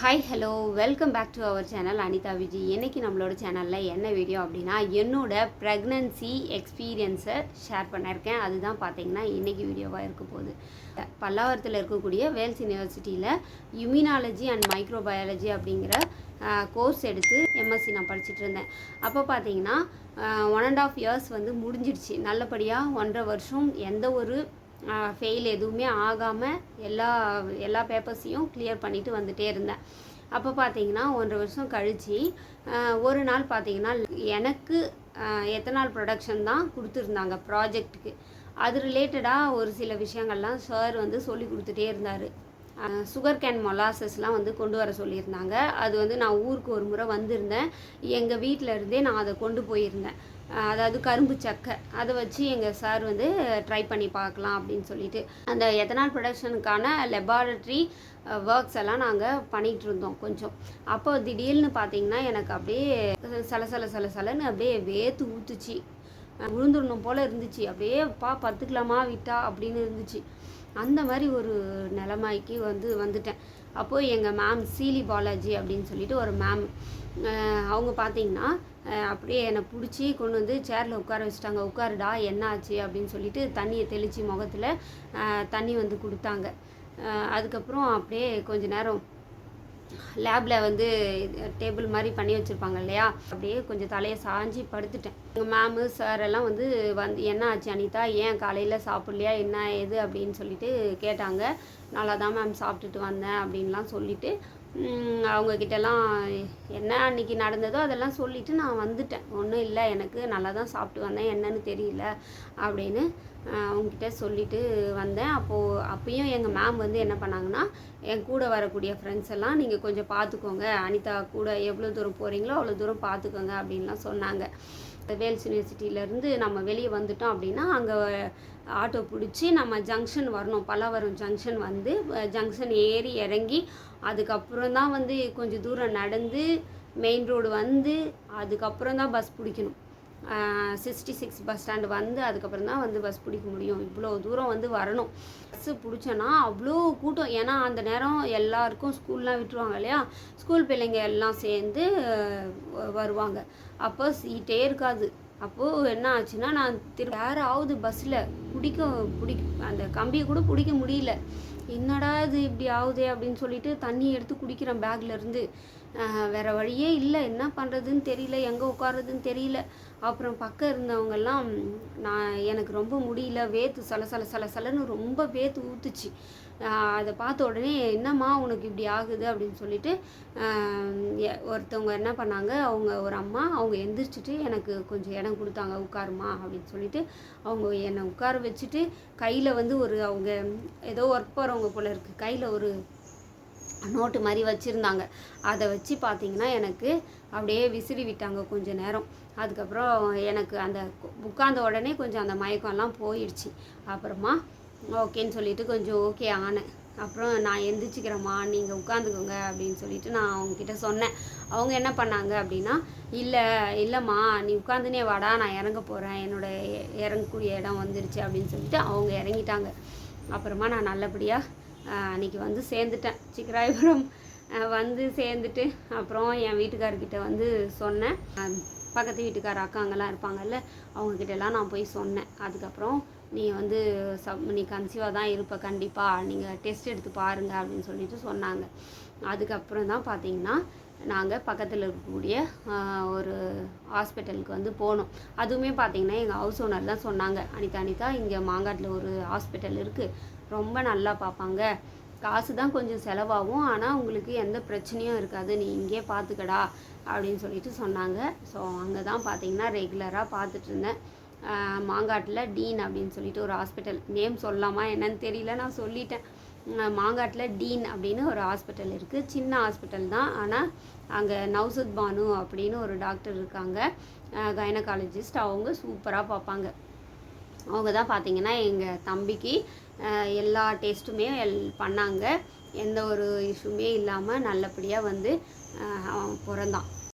Hi hello welcome back to our channel Anitha Viji இன்றைக்கி நம்மளோட சேனலில் என்ன வீடியோ அப்படின்னா என்னோட ப்ரெக்னன்சி எக்ஸ்பீரியன்ஸை ஷேர் பண்ணியிருக்கேன் அதுதான் பார்த்தீங்கன்னா இன்றைக்கி வீடியோவாக இருக்க போகுது. பல்லாவரத்தில் இருக்கக்கூடிய வேல்ஸ் யூனிவர்சிட்டியில் இம்யூனாலஜி அண்ட் மைக்ரோபயாலஜி அப்படிங்கிற கோர்ஸ் எடுத்து எம்எஸ்சி நான் படிச்சுட்டு இருந்தேன். அப்போ பார்த்தீங்கன்னா ஒன் அண்ட் ஆஃப் இயர்ஸ் வந்து முடிஞ்சிடுச்சு நல்லபடியாக ஒன்றரை வருஷம் எந்த ஒரு ஃபெயில் எதுவுமே ஆகாமல் எல்லா எல்லா பேப்பர்ஸையும் கிளியர் பண்ணிட்டு வந்துட்டே இருந்தேன். அப்போ பார்த்தீங்கன்னா ஒன்றரை வருஷம் கழித்து ஒரு நாள் பார்த்தீங்கன்னா எனக்கு எத்தனால் ப்ரொடக்ஷன் தான் கொடுத்துருந்தாங்க ப்ராஜெக்ட்டுக்கு அது ரிலேட்டடாக ஒரு சில விஷயங்கள்லாம் சார் வந்து சொல்லி கொடுத்துட்டே இருந்தார். சுகர் கேன் மொலாசஸ்லாம் வந்து கொண்டு வர சொல்லியிருந்தாங்க. அது வந்து நான் ஊருக்கு ஒரு முறை வந்திருந்தேன். எங்கள் வீட்டில் இருந்தே நான் அதை கொண்டு போயிருந்தேன். அதாவது கரும்பு சக்கை. அதை வச்சு எங்கள் சார் வந்து ட்ரை பண்ணி பார்க்கலாம் அப்படின்னு சொல்லிட்டு அந்த எத்தனால் ப்ரொடக்ஷனுக்கான லெபார்டரி ஒர்க்ஸ் எல்லாம் நாங்கள் பண்ணிகிட்டு இருந்தோம் கொஞ்சம். அப்போ திடீர்னு பார்த்தீங்கன்னா எனக்கு அப்படியே சல சல சல சலன்னு அப்படியே வேத்து ஊத்துச்சு. விழுந்துடணும் போல் இருந்துச்சு. அப்படியே பா பத்துக்கலாமா விட்டா? அப்படின்னு இருந்துச்சு. அந்த மாதிரி ஒரு நிலமைக்கு வந்து வந்துட்டேன். அப்போது எங்கள் மேம் சீலி பாலாஜி அப்படின்னு சொல்லிட்டு ஒரு மேம் அவங்க பார்த்தீங்கன்னா அப்படியே என்னை பிடிச்சி கொண்டு வந்து சேரில் உட்கார வச்சுட்டாங்க. உட்காருடா என்ன ஆச்சு? அப்படின்னு சொல்லிட்டு தண்ணியை தெளித்து முகத்தில் தண்ணி வந்து கொடுத்தாங்க. அதுக்கப்புறம் அப்படியே கொஞ்ச நேரம் லேபில் வந்து டேபிள் மாதிரி பண்ணி வச்சுருப்பாங்க இல்லையா? அப்படியே கொஞ்சம் தலையை சாஞ்சி படுத்துட்டேன். எங்கள் மேமு சார் எல்லாம் வந்து வந்து என்ன ஆச்சு அனிதா? ஏன் காலையில் சாப்பிட்லையா? என்ன ஏது? அப்படின்னு சொல்லிட்டு கேட்டாங்க. நல்லா தான் மேம் சாப்பிட்டுட்டு வந்தேன் அப்படின்லாம் சொல்லிட்டு அவங்கக்கிட்டலாம் அவங்க கிட்டலாம் என்ன அன்னைக்கு நடந்ததோ அதெல்லாம் சொல்லிவிட்டு நான் வந்துட்டேன். ஒன்றும் இல்லை எனக்கு நல்லா தான் சாப்பிட்டு வந்தேன் என்னன்னு தெரியல அப்படின்னு அவங்கக்கிட்ட அவங்ககிட்ட சொல்லிட்டு வந்தேன். அப்போது அப்பயும் எங்கள் மேம் வந்து என்ன பண்ணாங்கன்னா என் கூட வரக்கூடிய ஃப்ரெண்ட்ஸ் எல்லாம் நீங்கள் கொஞ்சம் பார்த்துக்கோங்க அனிதா கூட எவ்வளோ தூரம் போகிறீங்களோ அவ்வளோ தூரம் பார்த்துக்கோங்க அப்படின்லாம் சொன்னாங்க. வேல்ஸ் யூனிவர்சிட்டியிலேருந்து நம்ம வெளியே வந்துட்டோம் அப்படின்னா அங்கே ஆட்டோ பிடிச்சி நம்ம ஜங்ஷன் வரணும். பல்லாவரம் ஜங்ஷன் வந்து ஜங்ஷன் ஏறி இறங்கி அதுக்கப்புறம் தான் வந்து கொஞ்சம் தூரம் நடந்து மெயின் ரோடு வந்து அதுக்கப்புறம் தான் பஸ் பிடிக்கணும். சிக்ஸ்டி சிக்ஸ் பஸ் ஸ்டாண்டு வந்து அதுக்கப்புறம் தான் வந்து பஸ் பிடிக்க முடியும். இவ்வளோ தூரம் வந்து வரணும். பஸ்ஸு பிடிச்சோன்னா அவ்வளோ கூட்டம். ஏன்னா அந்த நேரம் எல்லாருக்கும் ஸ்கூல்லாம் விட்டுருவாங்க இல்லையா? ஸ்கூல் பிள்ளைங்க எல்லாம் சேர்ந்து வருவாங்க. அப்போ சீட்டே இருக்காது. அப்போது என்ன ஆச்சுன்னா நான் திரு யாராவது பஸ்ஸில் பிடிக்க பிடி அந்த கம்பியை கூட பிடிக்க முடியல. என்னடா இது இப்படி ஆகுதே அப்படின்னு சொல்லிட்டு தண்ணி எடுத்து குடிக்கிறேன் பேக்லேருந்து வேற வழியே இல்லை. என்ன பண்ணுறதுன்னு தெரியல. எங்கே உட்காருறதுன்னு தெரியல. அப்புறம் பக்கம் இருந்தவங்கெல்லாம் நான் எனக்கு ரொம்ப முடியல. வேத்து சல சல சல சலன்னு ரொம்ப வேத்து ஊத்துச்சு. அதை பார்த்த உடனே என்னம்மா உனக்கு இப்படி ஆகுது? அப்படின்னு சொல்லிட்டு ஒருத்தவங்க என்ன பண்ணாங்க அவங்க ஒரு அம்மா அவங்க எந்திரிச்சிட்டு எனக்கு கொஞ்சம் இடம் கொடுத்தாங்க உட்காருமா? அப்படின்னு சொல்லிட்டு அவங்க என்னை உட்கார வச்சுட்டு கையில் வந்து ஒரு அவங்க ஏதோ ஒர்க் போகிறவங்க போல இருக்குது கையில் ஒரு நோட்டு மாதிரி வச்சுருந்தாங்க. அதை வச்சு பார்த்தீங்கன்னா எனக்கு அப்படியே விசிறி விட்டாங்க கொஞ்ச நேரம். அதுக்கப்புறம் எனக்கு அந்த உட்காந்த உடனே கொஞ்சம் அந்த மயக்கம்லாம் போயிடுச்சு. அப்புறமா ஓகேன்னு சொல்லிட்டு கொஞ்சம் ஓகே ஆனேன். அப்புறம் நான் எந்திரிச்சிக்கிறேம்மா. நீங்கள் உட்காந்துக்கோங்க. அப்படின்னு சொல்லிட்டு நான் அவங்கக்கிட்ட சொன்னேன். அவங்க என்ன பண்ணாங்க அப்படின்னா இல்லை இல்லைம்மா நீ உட்காந்துனே வாடா. நான் இறங்க போகிறேன் என்னோட இறங்கக்கூடிய இடம் வந்துருச்சு. அப்படின்னு சொல்லிட்டு அவங்க இறங்கிட்டாங்க. அப்புறமா நான் நல்லபடியாக அன்றைக்கி வந்து சேர்ந்துட்டேன். சிக்கராயபுரம் வந்து சேர்ந்துட்டு அப்புறம் என் வீட்டுக்காரர்கிட்ட வந்து சொன்னேன். பக்கத்து வீட்டுக்கார அக்காங்கெல்லாம் இருப்பாங்கல்ல அவங்கக்கிட்டலாம் நான் போய் சொன்னேன். அதுக்கப்புறம் நீ வந்து சப் நீ கன்சீவாக தான் இருப்ப கண்டிப்பாக நீங்கள் டெஸ்ட் எடுத்து பாருங்கள் அப்படின்னு சொல்லிட்டு சொன்னாங்க. அதுக்கப்புறம் தான் பார்த்தீங்கன்னா நாங்கள் பக்கத்தில் இருக்கக்கூடிய ஒரு ஹாஸ்பிட்டலுக்கு வந்து போனோம். அதுவுமே பார்த்தீங்கன்னா எங்கள் ஹவுஸ் ஓனர் தான் சொன்னாங்க. அனிதா அனிதா இங்கே மாங்காட்டில் ஒரு ஹாஸ்பிட்டல் இருக்குது ரொம்ப நல்லா பார்ப்பாங்க. காசு தான் கொஞ்சம் செலவாகும். ஆனால் உங்களுக்கு எந்த பிரச்சனையும் இருக்காது. நீ இங்கே பார்த்துக்கடா அப்படின்னு சொல்லிட்டு சொன்னாங்க. ஸோ அங்கே தான் பார்த்தீங்கன்னா ரெகுலராக பார்த்துட்டு இருந்தேன். மாங்காட்டில் டீன் அப்படின்னு சொல்லிட்டு ஒரு ஹாஸ்பிட்டல் நேம் சொல்லலாமா என்னன்னு தெரியல நான் சொல்லிட்டேன். மாங்காட்டில் டீன் அப்படின்னு ஒரு ஹாஸ்பிட்டல் இருக்குது சின்ன ஹாஸ்பிட்டல் தான். ஆனால் அங்கே நௌசத் பானு அப்படின்னு ஒரு டாக்டர் இருக்காங்க. கைனகாலஜிஸ்ட் அவங்க சூப்பராக பார்ப்பாங்க. அவங்க தான் பார்த்தீங்கன்னா எங்கள் தம்பிக்கு எல்லா டெஸ்ட்டுமே எல் பண்ணாங்க. எந்த ஒரு இஷ்யூமே இல்லாமல் நல்லபடியாக வந்து அவன் பிறந்தான்.